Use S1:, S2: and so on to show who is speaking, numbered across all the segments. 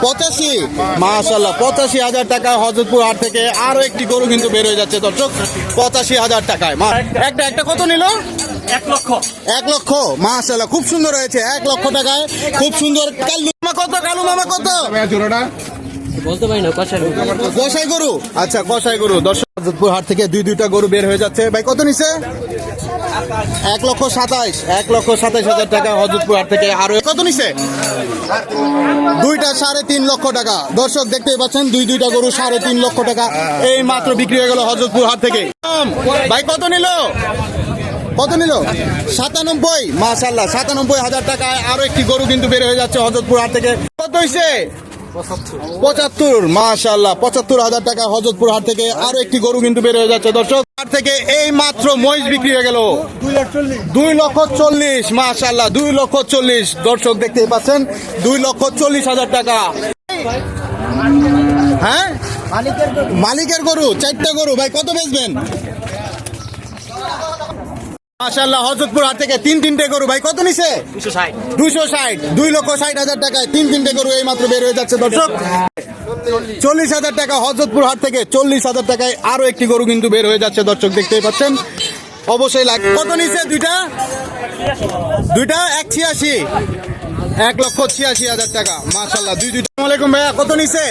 S1: পঁচাশি। মাশাল্লাহ পঁচাশি হাজার টাকা হজরতপুর হাট থেকে আরও একটি গরু কিন্তু বের হয়ে যাচ্ছে দর্শক। পঁচাশি হাজার টাকায়। মা- একটা একটা কত নিল?
S2: এক লক্ষ।
S1: এক লক্ষ। মাশাল্লাহ খুব সুন্দর হয়েছে। এক লক্ষ টাকায়। খুব সুন্দর। কালু মামা কত? কালু মামা কত? দর্শক দেখতেই পাচ্ছেন, দুই, দুইটা গরু সাড়ে তিন লক্ষ টাকা। এই মাত্র বিক্রি হয়ে গেল হজরতপুর হাট থেকে। ভাই, কত নিল? কত নিল? সাতানব্বই। মাশাল্লাহ সাতানব্বই হাজার টাকায় আরও একটি গরু কিন্তু বের হয়ে যাচ্ছে হজরতপুর হাট থেকে। কত হয়েছে পঁচাত্তর। মাশাল্লাহ পঁচাত্তর হাজার টাকা হজরতপুর হাট থেকে আরও একটি গরু কিন্তু বের হয়ে যাচ্ছে। দর্শক, হাট থেকে এই মাত্র মহিষ বিক্রি হয়ে গেল। দুই লক্ষ চল্লিশ মাশাল্লাহ দুই লক্ষ চল্লিশ। দর্শক দেখতেই পাচ্ছেন, দুই লক্ষ চল্লিশ হাজার টাকা। হ্যাঁ? মালিকের গরু, চারটা গরু। ভাই, কত বেচবেন? মাশাল্লাহ হজরতপুর হাট থেকে তিন তিনটে গরু ভাই কত নিছে?
S2: দুশো ষাট।
S1: দুই লক্ষ ষাট হাজার টাকায় তিন তিনটে গরু এই মাত্র বের হয়ে যাচ্ছে দর্শক। চল্লিশ হাজার টাকা হজরতপুর হাট থেকে চল্লিশ হাজার টাকায় আরও একটি গরু কিন্তু বের হয়ে যাচ্ছে দর্শক দেখতেই পাচ্ছেন। অবশ্যই লাগ কত নিছে দুইটা? দুইটা? এক ছিয়াশি। এক লক্ষ ছিয়াশি হাজার টাকা মাশাল্লাহ দুই দুইটা আলাইকুম ভাইয়া কত নিছে?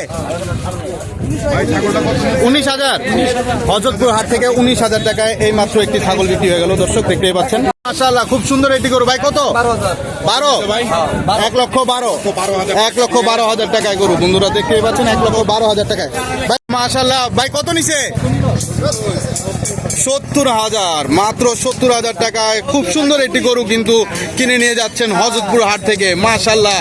S1: উনিশ হাজার। হজরতপুর হাট থেকে উনিশ হাজার টাকায় এই মাত্র একটি ছাগল বিক্রি হয়ে গেল। দর্শক দেখতেই পাচ্ছেন। মাশাল্লাহ খুব সুন্দর একটি গরু। ভাই কত? বারো এক লক্ষ বারো। এক লক্ষ বারো হাজার টাকায় গরু। বন্ধুরা দেখতেই পাচ্ছেন এক লক্ষ বারো হাজার টাকায়। ভাই মাশাল্লাহ ভাই কত নিছে? সত্তর হাজার। মাত্র সত্তর হাজার টাকায় খুব সুন্দর একটি গরু কিন্তু কিনে নিয়ে যাচ্ছেন হজরতপুর হাট থেকে। মাশাল্লাহ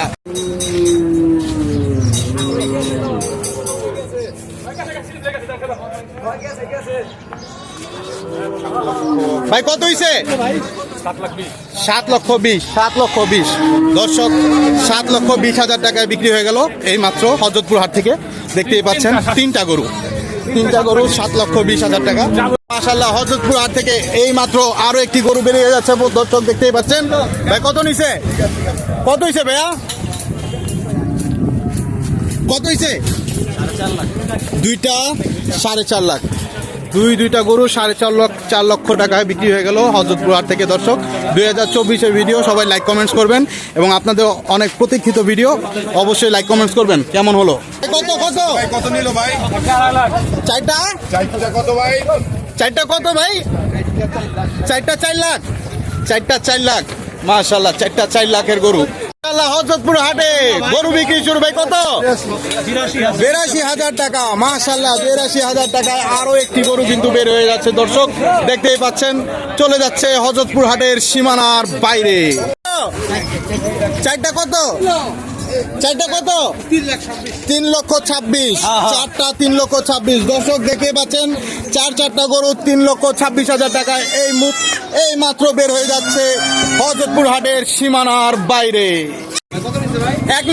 S1: ভাই, কত হইছে? সাত লক্ষ বিশ। সাত লক্ষ বিশ। দর্শক, সাত লক্ষ বিশ হাজার টাকায় বিক্রি হয়ে গেল এই মাত্র হজরতপুর হাট থেকে। দেখতেই পাচ্ছেন, তিনটা গরু। তিনটা গরু, সাত লক্ষ বিশ হাজার টাকা। মাশাল্লাহ হজরতপুর হাট থেকে এই মাত্র আরও একটি গরু বেরিয়ে যাচ্ছে। দর্শক, দেখতেই পাচ্ছেন। ভাই, কত নিছে কত হইছে ভাইয়া? কত হইছে? দুইটা সাড়ে চার লাখ। দুই দুইটা গরু সাড়ে চার লক্ষ চার লক্ষ টাকায় বিক্রি হয়ে গেল হজরতপুর হাট থেকে দর্শক। দুই হাজার চব্বিশের ভিডিও সবাই লাইক কমেন্টস করবেন এবং আপনাদের অনেক প্রতীক্ষিত ভিডিও অবশ্যই লাইক কমেন্টস করবেন। কেমন হলো? কত কত?
S3: কত নিল ভাই?
S1: চারটা?
S3: চারটা কত ভাই?
S1: চারটা কত ভাই? চারটা চার লাখ। চারটা চার লাখ। মাশাল্লাহ চারটা চার লাখের গরু। মাশাআল্লাহ, হজরতপুর হাটে। গরু বিক্রি শুরু ভাই কত? বিরাশি হাজার টাকা মাশাল্লাহ বিরাশি হাজার টাকায় আরও একটি গরু কিন্তু বের হয়ে যাচ্ছে। দর্শক দেখতেই পাচ্ছেন চলে যাচ্ছে হজরতপুর হাটের সীমানার বাইরে। চারটা কত? চারটা কত? তিন লক্ষ ছাব্বিশ। চারটা তিন লক্ষ ছাব্বিশ। দর্শক দেখে পাচ্ছেন চার চারটা গরু তিন লক্ষ ছাব্বিশ হাজার টাকায় এই মুখ এই মাত্র বের হয়ে যাচ্ছে হজরতপুর হাটের সীমানার বাইরে। এক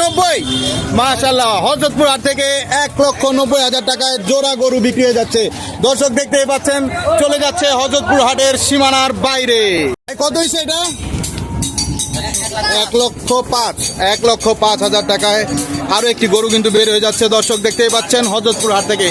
S1: মাশাল্লাহ হজরতপুর হাট থেকে এক লক্ষ নব্বই হাজার টাকায় জোড়া গরু বিক্রি হয়ে যাচ্ছে। দর্শক দেখতেই পাচ্ছেন, চলে যাচ্ছে হজরতপুর হাটের সীমানার বাইরে। কত হয়েছে এটা? এক লক্ষ পাঁচ, এক লক্ষ পাঁচ হাজার টাকায় আরও একটি গরু কিন্তু বের হয়ে যাচ্ছে। দর্শক দেখতেই পাচ্ছেন, হজরতপুর হাট থেকে